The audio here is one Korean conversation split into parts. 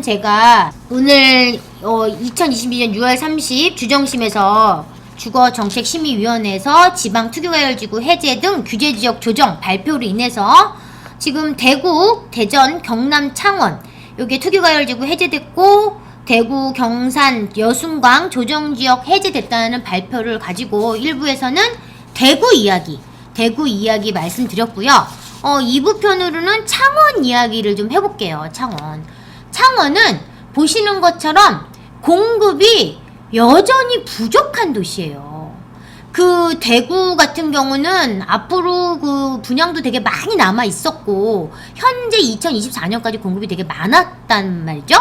1부에서는 제가 오늘 어, 2022년 6월 30 주정심에서 주거정책심의위원회에서 지방투기과열지구 해제 등 규제지역 조정 발표로 인해서 지금 대구, 대전, 경남, 창원 여기 투기과열지구 해제됐고 대구, 경산, 여순광 조정지역 해제됐다는 발표를 가지고 일부에서는 대구 이야기, 대구 이야기 말씀드렸고요. 어, 2부 편으로는 창원 이야기를 좀 해볼게요. 창원. 창원은 보시는 것처럼 공급이 여전히 부족한 도시예요. 그 대구 같은 경우는 앞으로 그 분양도 되게 많이 남아 있었고 현재 2024년까지 공급이 되게 많았단 말이죠.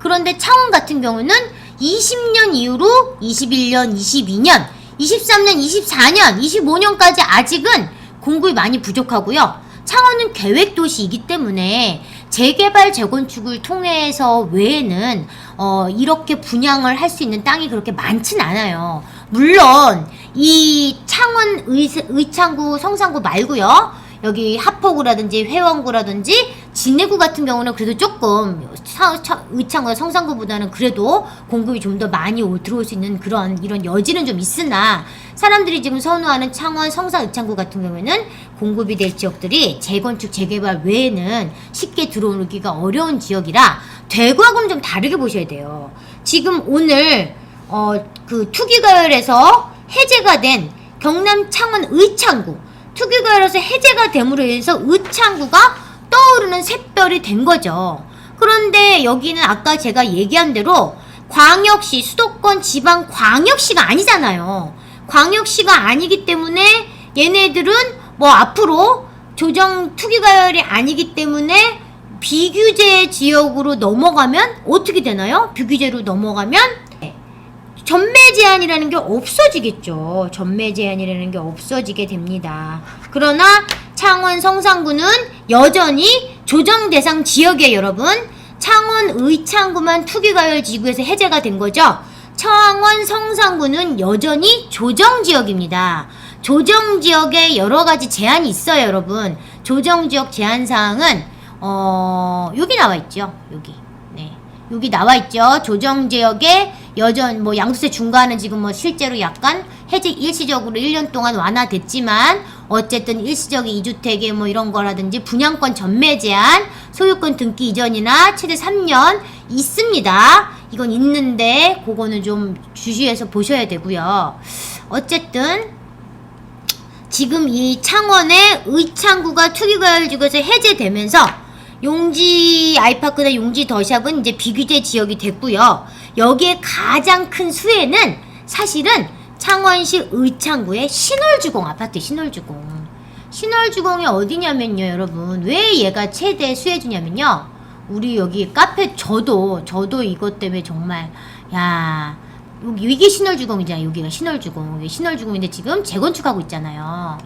그런데 창원 같은 경우는 20년 이후로 21년, 22년, 23년, 24년, 25년까지 아직은 공급이 많이 부족하고요. 창원은 계획 도시이기 때문에 재개발 재건축을 통해서 외에는 어, 이렇게 분양을 할 수 있는 땅이 그렇게 많진 않아요. 물론 이 창원 의, 의창구 성산구 말고요. 여기 하포구라든지 회원구라든지 진해구 같은 경우는 그래도 조금 의창구나 성산구보다는 그래도 공급이 좀 더 많이 오- 들어올 수 있는 그런 이런 여지는 좀 있으나 사람들이 지금 선호하는 창원 성산 의창구 같은 경우에는 공급이 될 지역들이 재건축 재개발 외에는 쉽게 들어오기가 어려운 지역이라 대구하고는 좀 다르게 보셔야 돼요. 지금 오늘 어 그 투기가열에서 해제가 된 경남 창원 의창구 투기가열에서 해제가 됨으로 인해서 의창구가 떠오르는 샛별이 된 거죠. 그런데 여기는 아까 제가 얘기한 대로 광역시 수도권 지방 광역시가 아니잖아요. 광역시가 아니기 때문에 얘네들은 뭐 앞으로 조정 투기가열이 아니기 때문에 비규제 지역으로 넘어가면 어떻게 되나요? 비규제로 넘어가면 전매 제한이라는 게 없어지겠죠. 전매 제한이라는 게 없어지게 됩니다. 그러나 창원 성산구는 여전히 조정 대상 지역이에요, 여러분. 창원 의창구만 투기가열 지구에서 해제가 된 거죠. 창원 성산구는 여전히 조정 지역입니다. 조정 지역에 여러 가지 제한이 있어요, 여러분. 조정 지역 제한 사항은 어, 여기 나와 있죠. 여기. 네. 여기 나와 있죠. 조정 지역에 여전 뭐 양도세 중과는 지금 뭐 실제로 약간 해제 일시적으로 1년 동안 완화됐지만 어쨌든 일시적인 2주택에 뭐 이런 거라든지 분양권 전매 제한, 소유권 등기 이전이나 최대 3년 있습니다. 이건 있는데 그거는 좀 주시해서 보셔야 되고요. 어쨌든 지금 이 창원의 의창구가 투기과열지구에서 해제되면서 용지 아이파크나 용지 더샵은 이제 비규제 지역이 됐고요. 여기에 가장 큰 수혜는 사실은 창원시 의창구의 신월주공 아파트 신월주공. 신월주공이 어디냐면요, 여러분. 왜 얘가 최대 수혜주냐면요. 우리 여기 카페 저도 저도 이것 때문에 정말 야 여기 이게 신월주공이잖아요. 여기가 신월주공. 여기 신월주공인데 지금 재건축하고 있잖아요.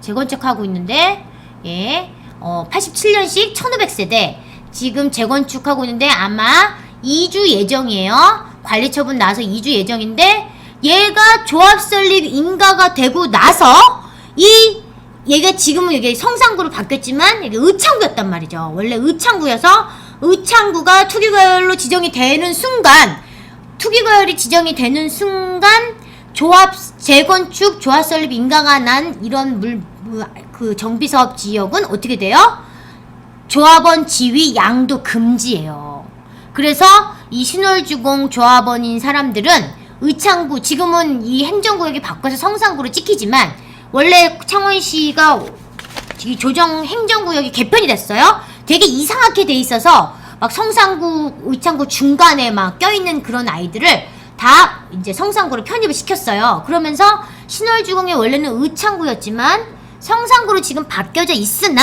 재건축하고 있는데 예. 어 87년식 1500세대 지금 재건축하고 있는데 아마 2주 예정이에요. 관리 처분 나서 2주 예정인데 얘가 조합 설립 인가가 되고 나서 이 얘가 지금은 이게 성산구로 바뀌었지만 이게 의창구였단 말이죠. 원래 의창구여서 의창구가 투기과열로 지정이 되는 순간 투기과열이 지정이 되는 순간 조합 재건축 조합 설립 인가가 난 이런 물 그 정비 사업 지역은 어떻게 돼요? 조합원 지위 양도 금지예요. 그래서 이 신월주공 조합원인 사람들은 의창구 지금은 이 행정구역이 바꿔서 성산구로 찍히지만 원래 창원시가 이 조정 행정구역이 개편이 됐어요. 되게 이상하게 돼 있어서 막 성산구, 의창구 중간에 막 껴있는 그런 아이들을 다 이제 성산구로 편입을 시켰어요. 그러면서 신월주공이 원래는 의창구였지만 성산구로 지금 바뀌어져 있으나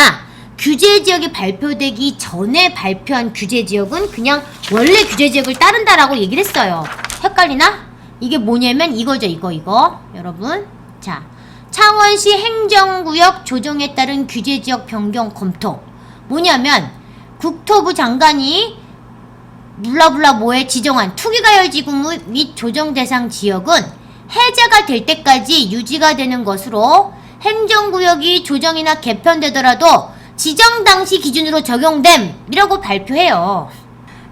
규제 지역이 발표되기 전에 발표한 규제 지역은 그냥 원래 규제 지역을 따른다라고 얘기를 했어요. 헷갈리나? 이게 뭐냐면 이거죠, 이거, 이거. 여러분. 자, 창원시 행정구역 조정에 따른 규제 지역 변경 검토. 뭐냐면 국토부 장관이 블라블라 뭐에 지정한 투기가열지구 및 조정 대상 지역은 해제가 될 때까지 유지가 되는 것으로 행정구역이 조정이나 개편되더라도 지정 당시 기준으로 적용됨이라고 발표해요.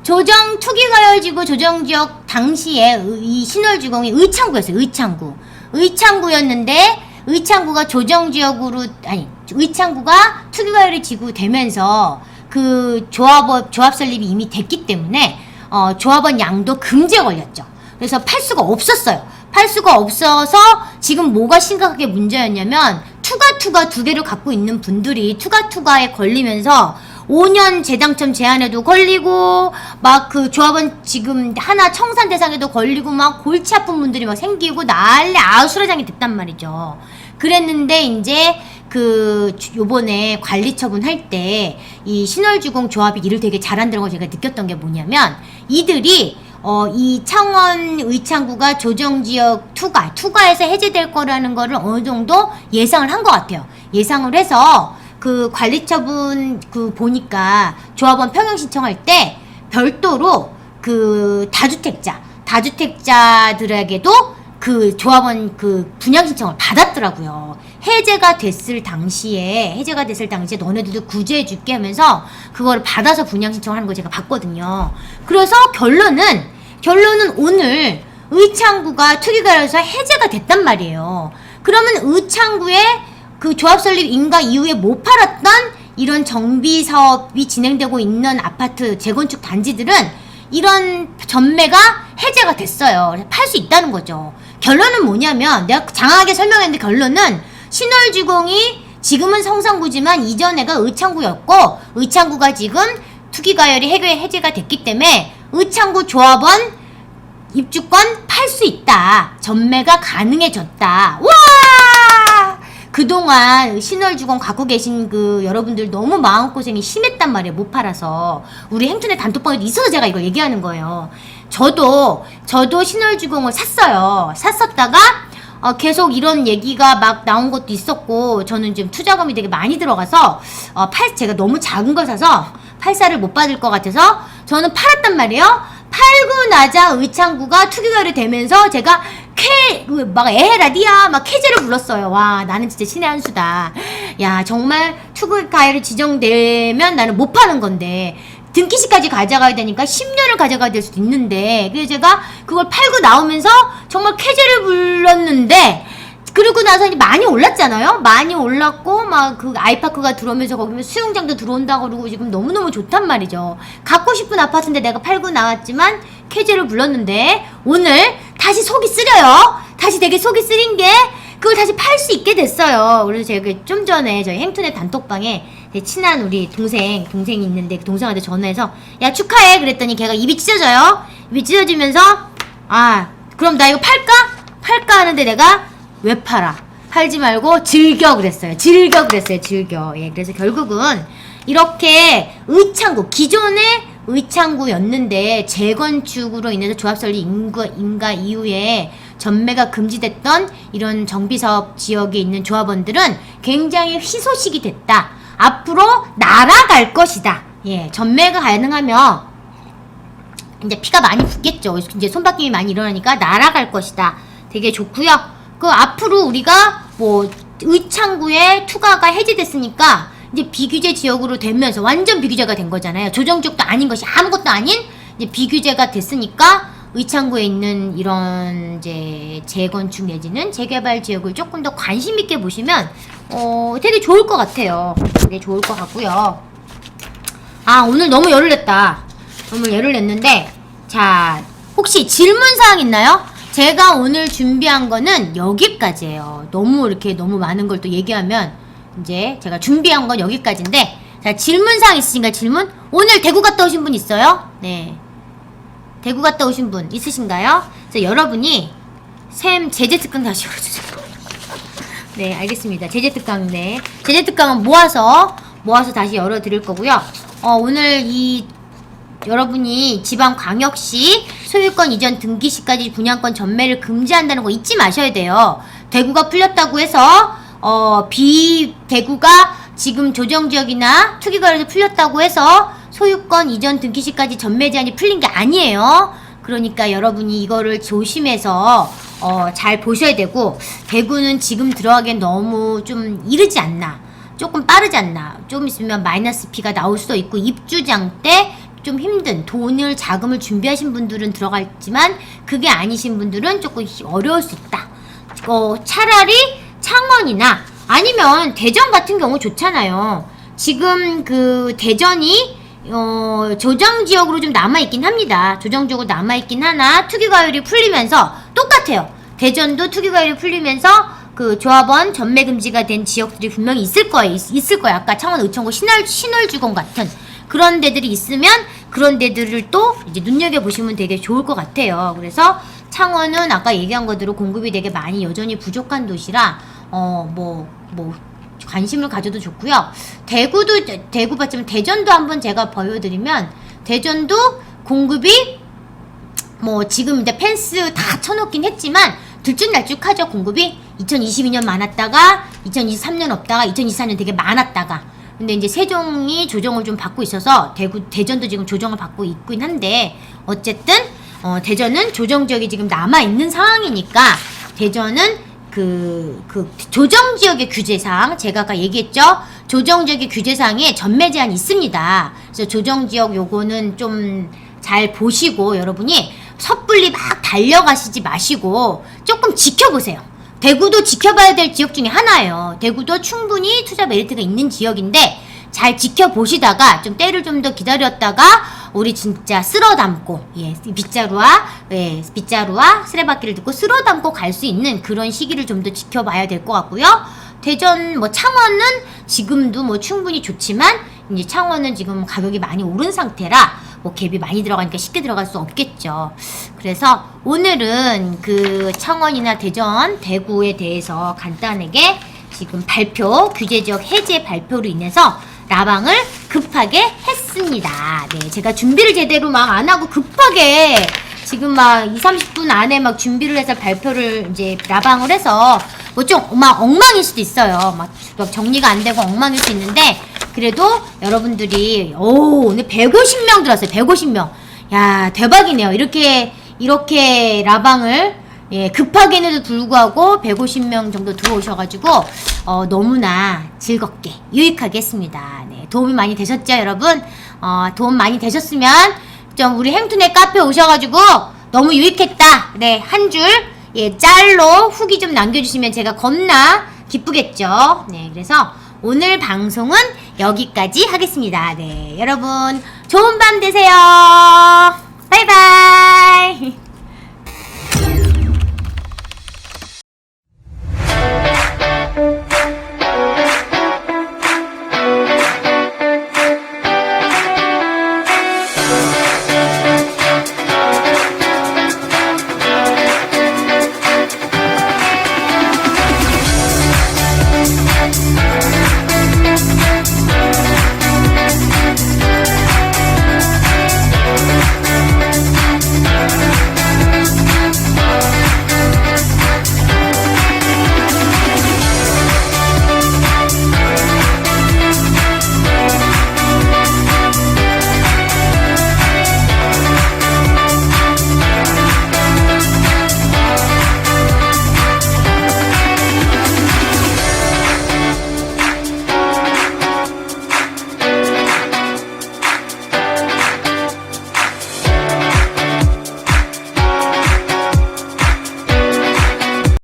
조정 투기가열지구 조정지역 당시에 의- 이 신월주공이 의창구였어요. 의창구. 의창구였는데 의창구가 조정지역으로 아니 의창구가 투기가열이 지구 되면서 그 조합업 조합 설립이 이미 됐기 때문에 어, 조합원 양도 금지에 걸렸죠. 그래서 팔 수가 없었어요. 팔 수가 없어서 지금 뭐가 심각하게 문제였냐면 투가 투가 두 개를 갖고 있는 분들이 투가 투가에 걸리면서 5년 재당첨 제한에도 걸리고 막 그 조합원 지금 하나 청산 대상에도 걸리고 막 골치 아픈 분들이 막 생기고 난리 아수라장이 됐단 말이죠. 그랬는데 이제 그 주- 요번에 관리 처분할 때 이 신월주공 조합이 일을 되게 잘한다는 걸 제가 느꼈던 게 뭐냐면 이들이 어, 이 창원 의창구가 조정지역 투가, 투가에서 해제될 거라는 거를 어느 정도 예상을 한 것 같아요. 예상을 해서 그 관리처분 그 보니까 조합원 평형 신청할 때 별도로 그 다주택자, 다주택자들에게도 그 조합원 그 분양 신청을 받았더라고요. 해제가 됐을 당시에 해제가 됐을 당시에 너네들도 구제해 줄게 하면서 그걸 받아서 분양 신청을 하는 거 제가 봤거든요. 그래서 결론은 결론은 오늘 의창구가 투기가에서 해제가 됐단 말이에요. 그러면 의창구에 그 조합 설립 인가 이후에 못 팔았던 이런 정비 사업이 진행되고 있는 아파트 재건축 단지들은 이런 전매가 해제가 됐어요. 팔 수 있다는 거죠. 결론은 뭐냐면 내가 장하게 설명했는데 결론은 신월주공이 지금은 성산구지만 이전에가 의창구였고 의창구가 지금 투기가열이 해제가 됐기 때문에 의창구 조합원 입주권 팔 수 있다. 전매가 가능해졌다. 와! 그동안 신월주공 갖고 계신 그 여러분들 너무 마음고생이 심했단 말이에요. 못 팔아서. 우리 행튼의 단톡방에도 있어서 제가 이걸 얘기하는 거예요. 저도, 저도 신월주공을 샀어요. 샀었다가, 어, 계속 이런 얘기가 막 나온 것도 있었고, 저는 지금 투자금이 되게 많이 들어가서, 어, 팔, 제가 너무 작은 걸 사서, 팔사를 못 받을 것 같아서, 저는 팔았단 말이에요. 팔고 나자 의창구가 투기가열이 되면서 제가 캐, 그막 에헤라디야, 막 캐제를 불렀어요. 와, 나는 진짜 신의 한 수다. 야, 정말 투기가열이 지정되면 나는 못 파는 건데, 등기시까지 가져가야 되니까 10년을 가져가야 될 수도 있는데, 그래서 제가 그걸 팔고 나오면서 정말 캐제를 불렀는데, 그리고 나서 이제 많이 올랐잖아요. 많이 올랐고 막 그 아이파크가 들어오면서 거기면 수영장도 들어온다 그러고 지금 너무너무 좋단 말이죠. 갖고 싶은 아파트인데 내가 팔고 나왔지만 캐제를 불렀는데 오늘 다시 속이 쓰려요. 다시 되게 속이 쓰린 게 그걸 다시 팔 수 있게 됐어요. 그래서 제가 그좀 전에 저희 행튼의 단톡방에 제 친한 우리 동생 동생이 있는데 그 동생한테 전화해서 야 축하해 그랬더니 걔가 입이 찢어져요. 입이 찢어지면서 아 그럼 나 이거 팔까? 팔까 하는데 내가 왜 팔아? 팔지 말고 즐겨 그랬어요. 즐겨 그랬어요. 즐겨. 예, 그래서 결국은 이렇게 의창구 기존의 의창구였는데 재건축으로 인해서 조합 설립 인가, 인가 이후에 전매가 금지됐던 이런 정비사업 지역에 있는 조합원들은 굉장히 희소식이 됐다. 앞으로 날아갈 것이다. 예, 전매가 가능하면 이제 피가 많이 붙겠죠. 이제 손바뀜이 많이 일어나니까 날아갈 것이다. 되게 좋고요. 그 앞으로 우리가 뭐 의창구에 투가가 해제됐으니까 이제 비규제 지역으로 되면서 완전 비규제가 된 거잖아요. 조정지역도 아닌 것이 아무것도 아닌 이제 비규제가 됐으니까 의창구에 있는 이런 이제 재건축 내지는 재개발 지역을 조금 더 관심 있게 보시면 어 되게 좋을 것 같아요. 되게 좋을 것 같고요. 아 오늘 너무 열을 냈다. 너무 열을 냈는데 자 혹시 질문 사항 있나요? 제가 오늘 준비한 거는 여기까지예요. 너무 이렇게 너무 많은 걸 또 얘기하면 이제 제가 준비한 건 여기까지인데 자 질문 사항 있으신가요? 질문? 오늘 대구 갔다 오신 분 있어요? 네. 대구 갔다 오신 분 있으신가요? 그래서 여러분이 샘 제재 특강 다시 열어주세요. 네, 알겠습니다. 제재 특강, 네. 제재 특강은 모아서, 모아서 다시 열어드릴 거고요. 어, 오늘 이, 여러분이 지방 광역시 소유권 이전 등기 시까지 분양권 전매를 금지한다는 거 잊지 마셔야 돼요. 대구가 풀렸다고 해서, 어, 비, 대구가 지금 조정지역이나 투기거래에서 풀렸다고 해서 소유권 이전 등기 시까지 전매 제한이 풀린 게 아니에요. 그러니까 여러분이 이거를 조심해서 어, 잘 보셔야 되고 대구는 지금 들어가기엔 너무 좀 이르지 않나 조금 빠르지 않나 좀 있으면 마이너스 P가 나올 수도 있고 입주장 때 좀 힘든 돈을 자금을 준비하신 분들은 들어갈지만 그게 아니신 분들은 조금 히- 어려울 수 있다. 어, 차라리 창원이나 아니면 대전 같은 경우 좋잖아요. 지금 그 대전이 어, 조정 지역으로 좀 남아 있긴 합니다. 조정 지역으로 남아 있긴 하나 투기 과열이 풀리면서 똑같아요. 대전도 투기 과열이 풀리면서 그 조합원 전매 금지가 된 지역들이 분명히 있을 거예요. 있, 을 거예요. 아까 창원 의천구 신월 신월주공 같은 그런 데들이 있으면 그런 데들을 또 이제 눈여겨 보시면 되게 좋을 것 같아요. 그래서 창원은 아까 얘기한 것대로 공급이 되게 많이 여전히 부족한 도시라 어 뭐 뭐 관심을 가져도 좋고요. 대구도 대구 봤지만 대전도 한번 제가 보여드리면 대전도 공급이 뭐 지금 이제 펜스 다 쳐놓긴 했지만 들쭉날쭉하죠 공급이 2022년 많았다가 2023년 없다가 2024년 되게 많았다가 근데 이제 세종이 조정을 좀 받고 있어서 대구 대전도 지금 조정을 받고 있긴 한데 어쨌든 어, 대전은 조정 지역이 지금 남아 있는 상황이니까 대전은 그, 그, 조정 지역의 규제상, 제가 아까 얘기했죠? 조정 지역의 규제상에 전매 제한이 있습니다. 그래서 조정 지역 요거는 좀 잘 보시고 여러분이 섣불리 막 달려가시지 마시고 조금 지켜보세요. 대구도 지켜봐야 될 지역 중에 하나예요. 대구도 충분히 투자 메리트가 있는 지역인데 잘 지켜보시다가 좀 때를 좀 더 기다렸다가 우리 진짜 쓸어 담고 예 빗자루와 예 빗자루와 쓰레받기를 듣고 쓸어 담고 갈 수 있는 그런 시기를 좀 더 지켜봐야 될 것 같고요. 대전 뭐 창원은 지금도 뭐 충분히 좋지만 이제 창원은 지금 가격이 많이 오른 상태라 뭐 갭이 많이 들어가니까 쉽게 들어갈 수 없겠죠. 그래서 오늘은 그 창원이나 대전, 대구에 대해서 간단하게 지금 발표, 규제 지역 해제 발표로 인해서 라방을 급하게 했습니다. 네, 제가 준비를 제대로 막 안 하고 급하게 지금 막 2, 30분 안에 막 준비를 해서 발표를 이제 라방을 해서 뭐 좀 막 엉망일 수도 있어요. 막, 막 정리가 안 되고 엉망일 수 있는데 그래도 여러분들이 오 오늘 150명 들었어요. 150명. 야 대박이네요. 이렇게 이렇게 라방을 예, 급하게는도 불구하고 150명 정도 들어오셔가지고 어, 너무나 즐겁게 유익하게 했습니다. 네, 도움이 많이 되셨죠, 여러분? 어, 도움 많이 되셨으면 좀 우리 행투네 카페 오셔가지고 너무 유익했다. 네, 한 줄 예, 짤로 후기 좀 남겨주시면 제가 겁나 기쁘겠죠. 네, 그래서 오늘 방송은 여기까지 하겠습니다. 네, 여러분 좋은 밤 되세요.